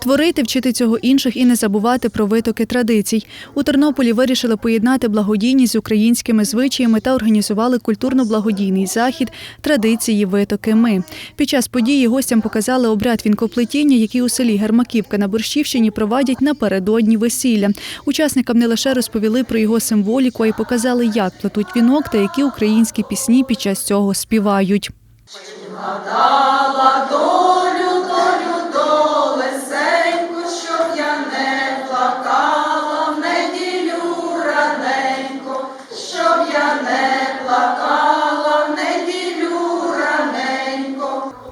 Творити, вчити цього інших і не забувати про витоки традицій. У Тернополі вирішили поєднати благодійність з українськими звичаями та організували культурно-благодійний захід Традиції витоки ми. Під час події гостям показали обряд вінкоплетіння, який у селі Гермаківка на Борщівщині проводять напередодні весілля. Учасникам не лише розповіли про його символіку, а й показали, як плетуть вінок та які українські пісні під час цього співають. Гадала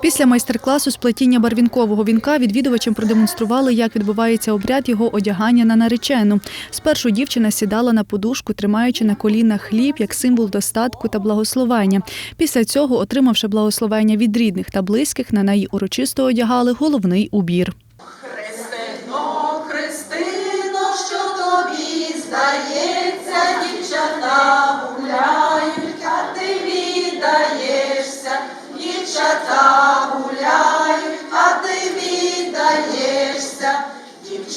Після майстер-класу з плетіння барвінкового вінка відвідувачам продемонстрували, як відбувається обряд його одягання на наречену. Спершу дівчина сідала на подушку, тримаючи на колінах хліб як символ достатку та благословення. Після цього, отримавши благословення від рідних та близьких, на неї урочисто одягали головний убір.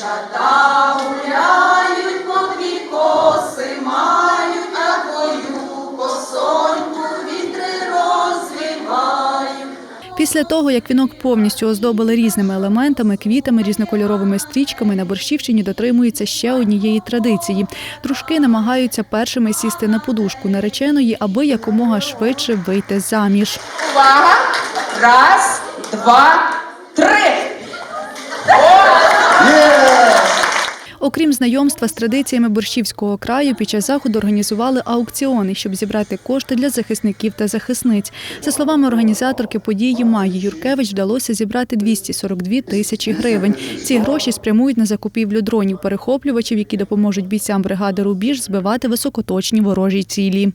Дівчата гуляють, по дві коси мають, а твою косоньку вітри розвівають. Після того, як вінок повністю оздобили різними елементами, квітами, різнокольоровими стрічками, на Борщівщині дотримується ще однієї традиції. Дружки намагаються першими сісти на подушку нареченої, аби якомога швидше вийти заміж. Увага! Раз, два, три. Окрім знайомства з традиціями борщівського краю, під час заходу організували аукціони, щоб зібрати кошти для захисників та захисниць. За словами організаторки події Маї Юркевич, вдалося зібрати 242 тисячі гривень. Ці гроші спрямують на закупівлю дронів перехоплювачів, які допоможуть бійцям бригади Рубіж збивати високоточні ворожі цілі.